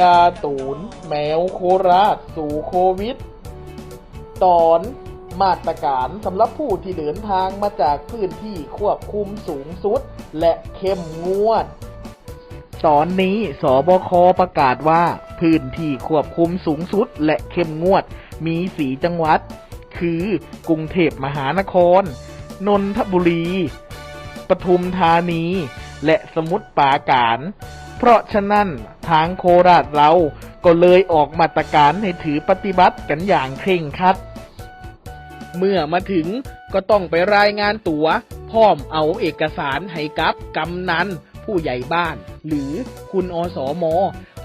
กาตูนแมวโคราชสู่โควิด ตอนมาตรการสำหรับผู้ที่เดินทางมาจากพื้นที่ควบคุมสูงสุด และเข้มงวด ตอนนี้สบคประกาศว่า พื้นที่ควบคุมสูงสุด และเข้มงวด มีสีจังหวัด คือกรุงเทพมหานคร นนทบุรี ปทุมธานี และสมุทรปราการ เพราะฉะนั้นทางโคราชเราก็เลยออกมาตรการให้ถือปฏิบัติกันอย่างเคร่งครัด เมื่อมาถึงก็ต้องไปรายงานตัวพร้อมเอาเอกสารให้กับกำนันผู้ใหญ่บ้าน หรือคุณอสมอ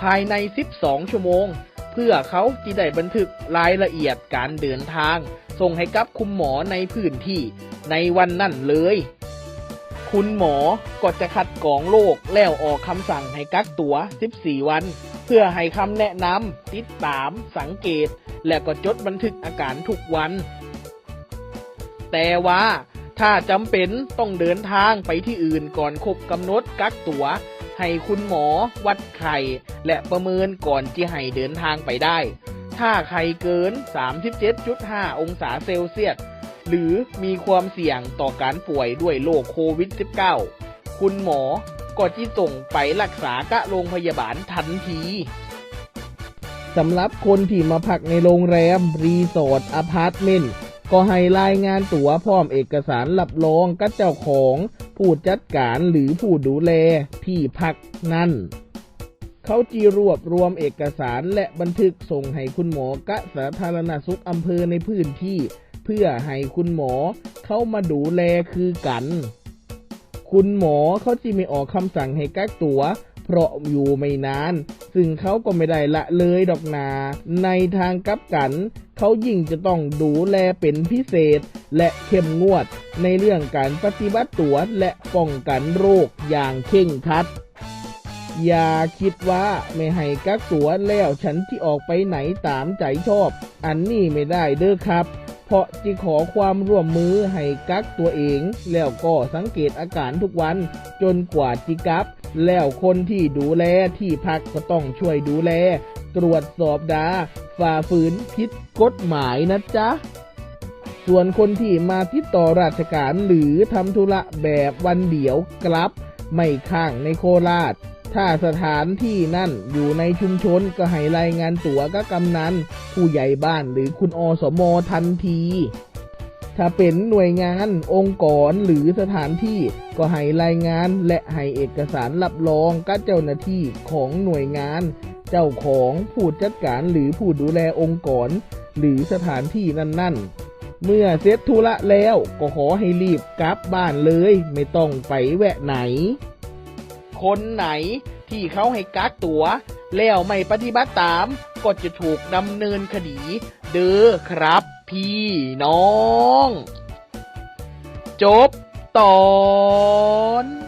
ภายใน 12 ชั่วโมง เพื่อเขาจะได้บันทึกรายละเอียดการเดินทาง ส่งให้กับคุณหมอในพื้นที่ในวันนั่นเลย คุณหมอก็จะคัดกรองโรคแล้วออกคำสั่งให้กักตัว 14 วัน เพื่อให้คำแนะนำติดตาม สังเกต และก็จดบันทึกอาการทุกวัน แต่ว่าถ้าจำเป็นต้องเดินทางไปที่อื่นก่อนครบกำหนดกักตัว ให้คุณหมอวัดไข่ และประเมินก่อนที่ให้เดินทางไปได้ ถ้าไข่เกิน 37.5 องศาเซลเซียส หรือมีความเสี่ยงต่อการป่วยด้วยโรคโควิด -19 คุณหมอก็จะส่งไปรักษากะโรงพยาบาลทันทีสำหรับคนที่มาพักในโรงแรม รีสอร์ทอพาร์ตเมนต์ก็ให้รายงานตั๋วพร้อมเอกสารรับรองกับเจ้าของ ผู้จัดการหรือผู้ดูแลที่พักนั่น เขาจีรวบรวมเอกสารและบันทึกส่งให้คุณหมอกะสาธารณสุขอำเภอในพื้นที่ เพื่อให้คุณหมอเข้ามาดูแลคือกัน คุณหมอเขาจีไม่ออกคำสั่งให้กักตัว เพราะอยู่ไม่นาน ซึ่งเขาก็ไม่ได้ละเลยดอกนา ในทางกลับกัน เขายิ่งจะต้องดูแลเป็นพิเศษ และเข้มงวดในเรื่องการปฏิบัติตัวและป้องกันโรคอย่างเข่งคัดอย่าคิดว่าไม่ให้กักตัวแล้วฉันที่ออกไปไหนตามใจชอบ อันนี้ไม่ได้เด้อครับ เพราะจิขอความร่วมมือให้กักตัวเอง แล้วก็สังเกตอาการทุกวันจนกว่าจิกลับ แล้วคนที่ดูแลที่พักก็ต้องช่วยดูแล ตรวจสอบดา ฝ่าฝืนผิดกฎหมายนะจ๊ะส่วนคนที่มาติดต่อราชการหรือทำธุระแบบวันเดียวกลับ ไม่ข้างในโคราช ถ้าสถานที่นั่นอยู่ในชุมชนก็ให้รายงานตั๋วกับกำนันผู้ใหญ่บ้านหรือคุณอสมทันที ถ้าเป็นหน่วยงานองค์กรหรือสถานที่ก็ให้รายงานและให้เอกสารรับรองกับเจ้าหน้าที่ของหน่วยงาน เจ้าของผู้จัดการหรือผู้ดูแลองค์กร หรือสถานที่นั่น ๆเมื่อเสร็จธุระแล้วก็ขอให้รีบกลับบ้านเลย ไม่ต้องไปแวะไหน คนไหนที่เขาให้กักตัว แล้วไม่ปฏิบัติตาม ก็จะถูกดำเนินคดี เด้อครับ พี่น้อง จบตอน